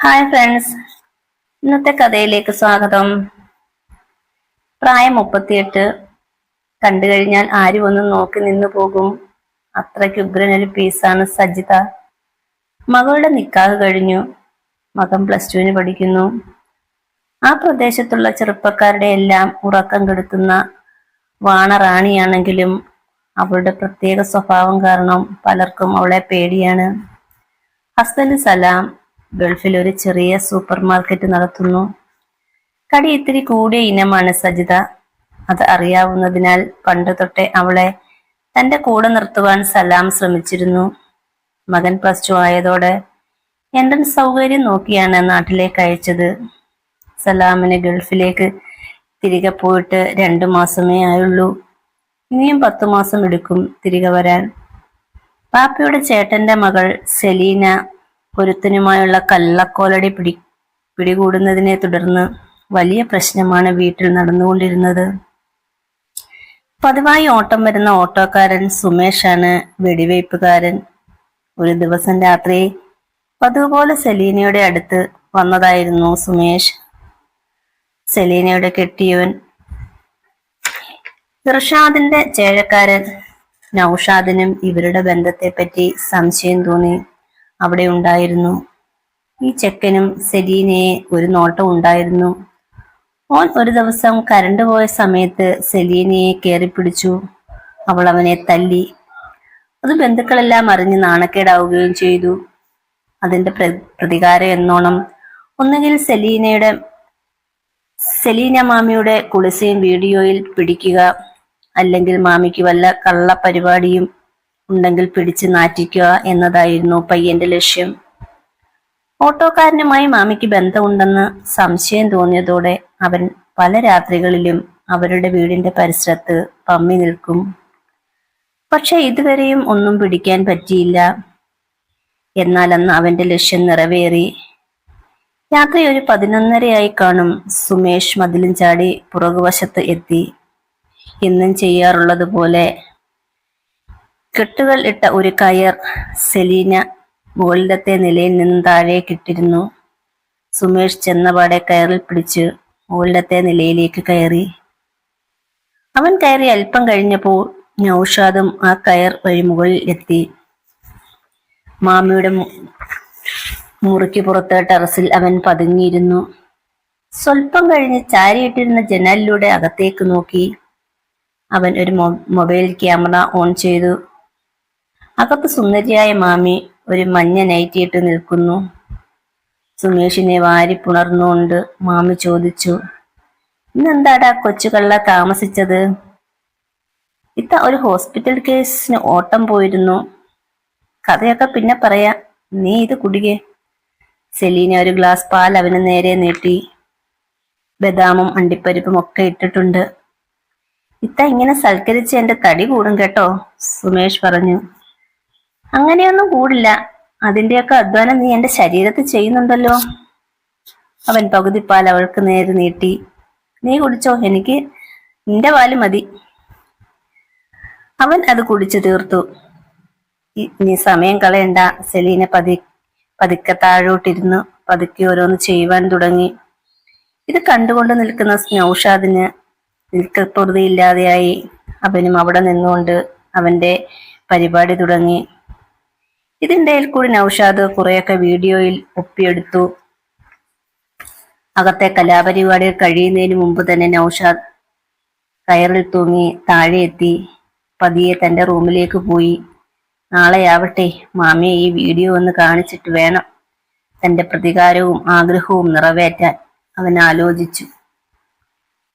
Hi friends ഇന്നത്തെ കഥയിലേക്ക് സ്വാഗതം. പ്രായം മുപ്പത്തിയെട്ട്. കണ്ടു കഴിഞ്ഞാൽ ആരും ഒന്ന് നോക്കി നിന്നു പോകും. അത്രയ്ക്ക് ഉഗ്രനൊരു പീസാണ് സജിത. മകളുടെ നിക്കാഹ് കഴിഞ്ഞു. മകൻ പ്ലസ് ടുവിന് പഠിക്കുന്നു. ആ പ്രദേശത്തുള്ള ചെറുപ്പക്കാരുടെ എല്ലാം ഉറക്കം കെടുത്തുന്ന വാണറാണിയാണെങ്കിലും അവളുടെ പ്രത്യേക സ്വഭാവം കാരണം പലർക്കും അവളെ പേടിയാണ്. ഹസ്ബൻഡ് സലാം. ഗൾഫിൽ ഒരു ചെറിയ സൂപ്പർ മാർക്കറ്റ് നടത്തുന്നു. കടി ഇത്തിരി കൂടിയ ഇനമാണ് സജിത. അത് അറിയാവുന്നതിനാൽ പണ്ട് തൊട്ടേ അവളെ തന്റെ കൂടെ നിർത്തുവാൻ സലാം ശ്രമിച്ചിരുന്നു. മകൻ പ്ലസ് ടു ആയതോടെ എൻട്രൻസ് സൗകര്യം നോക്കിയാണ് നാട്ടിലേക്ക് അയച്ചത്. സലാമിന് ഗൾഫിലേക്ക് തിരികെ പോയിട്ട് രണ്ടു മാസമേ ആയുള്ളൂ. ഇനിയും പത്തു മാസം എടുക്കും തിരികെ വരാൻ. പാപ്പയുടെ ചേട്ടന്റെ മകൾ സെലീന ഒരുത്തനുമായുള്ള കള്ളക്കോലടി പിടി പിടികൂടുന്നതിനെ തുടർന്ന് വലിയ പ്രശ്നമാണ് വീട്ടിൽ നടന്നുകൊണ്ടിരുന്നത്. പതിവായി ഓട്ടം വരുന്ന ഓട്ടോക്കാരൻ സുമേഷാണ് വെടിവയ്പ്പുകാരൻ ഒരു ദിവസം രാത്രി പതുപോലെ സെലീനയുടെ അടുത്ത് വന്നതായിരുന്നു സുമേഷ്. സെലീനയുടെ കെട്ടിയവൻ ഇർഷാദിന്റെ ചേഴക്കാരൻ നൌഷാദിനും ഇവരുടെ ബന്ധത്തെപ്പറ്റി സംശയം തോന്നി. അവിടെ ഉണ്ടായിരുന്നു. ഈ ചെക്കനും സെലീനയെ ഒരു നോട്ടം ഉണ്ടായിരുന്നു. ഓൻ ഒരു ദിവസം കരണ്ട് പോയ സമയത്ത് സെലീനയെ കയറി പിടിച്ചു. അവൾ അവനെ തല്ലി. അത് ബന്ധുക്കളെല്ലാം അറിഞ്ഞ് നാണക്കേടാവുകയും ചെയ്തു. അതിന്റെ പ്ര- പ്രതികാരം എന്നോണം ഒന്നുകിൽ സെലീനയുടെ സെലീന മാമിയുടെ കുളിസയും വീഡിയോയിൽ പിടിക്കുക അല്ലെങ്കിൽ മാമിക്ക് വല്ല കള്ള പരിപാടിയും ഉണ്ടെങ്കിൽ പിടിച്ച് നാറ്റിക്കുക എന്നതായിരുന്നു പയ്യന്റെ ലക്ഷ്യം. ഓട്ടോക്കാരനുമായി മാമിക്ക് ബന്ധമുണ്ടെന്ന് സംശയം തോന്നിയതോടെ അവൻ പല രാത്രികളിലും അവരുടെ വീടിന്റെ പരിസരത്ത് പമ്മി നിൽക്കും. പക്ഷെ ഇതുവരെയും ഒന്നും പിടിക്കാൻ പറ്റിയില്ല. എന്നാൽ അന്ന് അവന്റെ ലക്ഷ്യം നിറവേറി. രാത്രി ഒരു പതിനൊന്നരയായി കാണും സുമേഷ് മതിലും ചാടി പുറകുവശത്ത് എത്തി. എന്നും ചെയ്യാറുള്ളത് പോലെ കെട്ടുകൾ ഇട്ട ഒരു കയർ സെലീന മുകളിലത്തെ നിലയിൽ നിന്നും താഴേക്കിട്ടിരുന്നു സുമേഷ് ചെന്നപാടെ കയറിൽ പിടിച്ച് മുകളിലത്തെ നിലയിലേക്ക് കയറി. അവൻ കയറി അല്പം കഴിഞ്ഞപ്പോൾ നൌഷാദും ആ കയർ വഴി മുകളിൽ എത്തി. മാമിയുടെ മുറിക്ക് പുറത്ത് ടെറസിൽ അവൻ പതുങ്ങിയിരുന്നു. സ്വല്പം കഴിഞ്ഞ് ചാരിയിട്ടിരുന്ന ജനലിലൂടെ അകത്തേക്ക് നോക്കി. അവൻ ഒരു മൊബൈൽ ക്യാമറ ഓൺ ചെയ്തു. അകത്ത് സുന്ദരിയായ മാമി ഒരു മഞ്ഞ നൈറ്റിയിട്ട് നിൽക്കുന്നു. സുമേഷിനെ വാരി പുണർന്നുകൊണ്ട് മാമി ചോദിച്ചു ഇന്നെന്താടാ കൊച്ചുകള്ള താമസിച്ചത്? ഇത്ത ഒരു ഹോസ്പിറ്റൽ കേസിന് ഓട്ടം പോയിരുന്നു. കഥയൊക്കെ പിന്നെ പറയാ നീ ഇത് കുടികെ. സെലീന ഒരു ഗ്ലാസ് പാൽ അവന് നേരെ നീട്ടി. ബദാമും അണ്ടിപ്പരിപ്പും ഒക്കെ ഇട്ടിട്ടുണ്ട്. ഇത്ത ഇങ്ങനെ സൽക്കരിച്ച് എന്റെ തടി കൂടും കേട്ടോ സുമേഷ് പറഞ്ഞു. അങ്ങനെയൊന്നും കൂടില്ല. അതിന്റെയൊക്കെ അധ്വാനം നീ എന്റെ ശരീരത്തിൽ ചെയ്യുന്നുണ്ടല്ലോ. അവൻ പകുതിപ്പാൽ പാൽ അവൾക്ക് നേരെ നീട്ടി. നീ കുടിച്ചോ എനിക്ക് നിന്റെ പാൽ മതി. അവൻ അത് കുടിച്ചു തീർത്തു. ഇ- നീ സമയം കളയണ്ട. സെലീന പതി പതുക്കെ താഴോട്ടിരുന്നു. പതുക്കെ ഓരോന്ന് ചെയ്യുവാൻ തുടങ്ങി. ഇത് കണ്ടുകൊണ്ട് നിൽക്കുന്ന നൌഷാദിന് നിൽക്കപ്പൊറുതിയില്ലാതെയായി അവനും അവിടെ നിന്നുകൊണ്ട് അവന്റെ പരിപാടി തുടങ്ങി. ഇടയിൽ കൂടി നൌഷാദ് കുറെയൊക്കെ വീഡിയോയിൽ ഒപ്പിയെടുത്തു. അകത്തെ കലാപരിപാടിയിൽ കഴിയുന്നതിന് മുമ്പ് തന്നെ നൌഷാദ് കയറിൽ തൂങ്ങി താഴെ എത്തി പതിയെ തന്റെ റൂമിലേക്ക് പോയി. നാളെയാവട്ടെ മാമിയെ ഈ വീഡിയോ ഒന്ന് കാണിച്ചിട്ട് വേണം തന്റെ പ്രതികാരവും ആഗ്രഹവും നിറവേറ്റാൻ. അവൻ ആലോചിച്ചു.